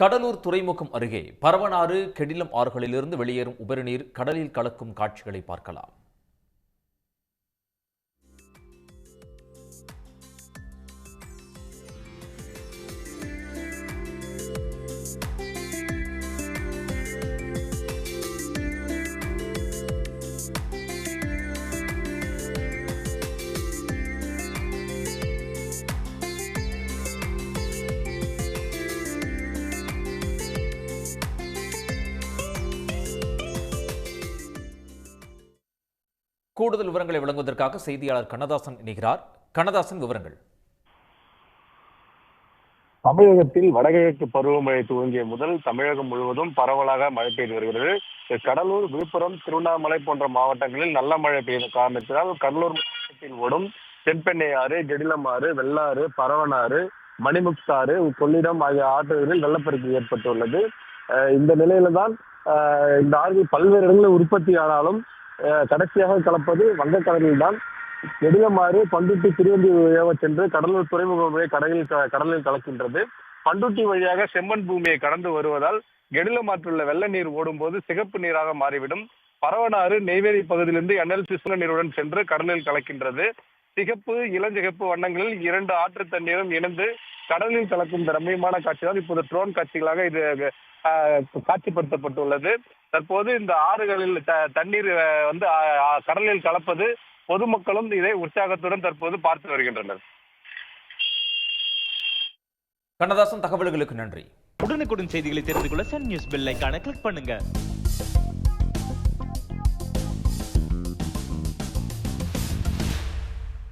கடலூர் துறைமுகம் அருகே பரவனாறு கெடிலம் ஆறுகளிலிருந்து வெளியேறும் உபரிநீர் கடலில் கலக்கும் காட்சிகளை பார்க்கலாம். கூடுதல் விவரங்களை வழங்குவதற்காக செய்தியாளர் கண்ணதாசன் இணைகிறார். கண்ணதாசன் விவரங்கள். தமிழகத்தில் வடகிழக்கு பருவமழை துவங்கிய முதல் தமிழகம் முழுவதும் பரவலாக மழை பெய்து வருகிறது. கடலூர் விழுப்புரம் திருவண்ணாமலை போன்ற மாவட்டங்களில் நல்ல மழை பெய்த காரணத்தினால் கடலூர் மாவட்டத்தில் ஓடும் தென்பெண்ணை ஆறு கெடிலமாறு வெள்ளாறு பரவனாறு மணிமுக்தாறு கொள்ளிடம் ஆகிய ஆற்றுகளில் வெள்ளப்பெருக்கு ஏற்பட்டுள்ளது. இந்த நிலையில தான் இந்த ஆறுகள் பல்வேறு இடங்களில் உற்பத்தி ஆனாலும் கடைசியாக கலப்பது வங்கக்கடலில் தான் நெடுங்கமாறு பண்டுட்டி திருவந்தி வழியாக சென்று கடலூர் துறைமுகம் வழியாக கடலில் க- கடலில் கலக்கின்றது. பண்டுட்டி வழியாக செம்மண் பூமியை கடந்து வருவதால் கெடிலமாற்றுள்ள வெள்ள நீர் ஓடும்போது சிகப்பு நீராக மாறிவிடும். பரவனாறு நெய்வேலி பகுதியிலிருந்து என்எல்சி கிருஷ்ண நீருடன் சென்று கடலில் கலக்கின்றது. சிகப்பு இளஞ்சிகப்பு வண்ணங்களில் இரண்டு ஆற்று தண்ணீரும் இணைந்து கடலில் கலக்கும் இந்த ரம்மியமான காட்சி தான் இப்போது ட்ரோன் காட்சிகளாக இது காட்சிப்படுத்தப்பட்டுள்ளது. தற்போது இந்த ஆறுகளில் த- தண்ணீர் வந்து கடலில் கலப்பது பொதுமக்களும் இதை உற்சாகத்துடன் தற்போது பார்த்து வருகின்றனர். கண்ணதாசன் தகவல்களுக்கு நன்றி. உடனுக்குடன் செய்திகளை தெரிந்து கொள்ள சன் நியூஸ் பெல் ஐகானை கிளிக் பண்ணுங்க.